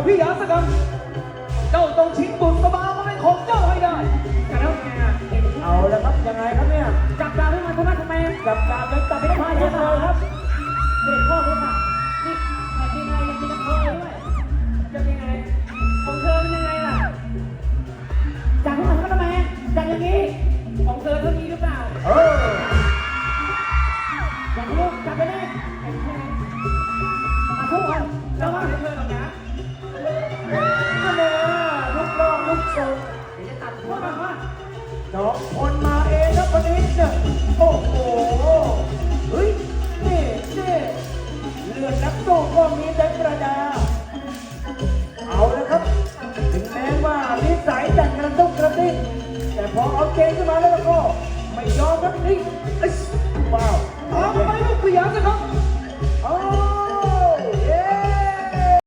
กับพี่ยาสกันเจ้าต้องชิงบุตรสบามาเป็นของเจ้าให้ได้แต่แล้วไงอะเห็นเอาแล้วครับยังไงครับเนี่ยจับดาวให้มันทำไมทำไมจับดาบยังจับไม่ได้เลยครับ จะตัดหัวมันว่าน้องคนมาเองครับวันนี้เนี่ยโอ้โห เฮ้ยนี่นี่เลือดนักสู้ก็มีแต่ประดา เอาละครับ ถึงแม้ว่านิสัยจะกระตุกกระติ้งแต่พอเอาเกงขึ้นมาแล้วก็ ไม่ยอมครับนี่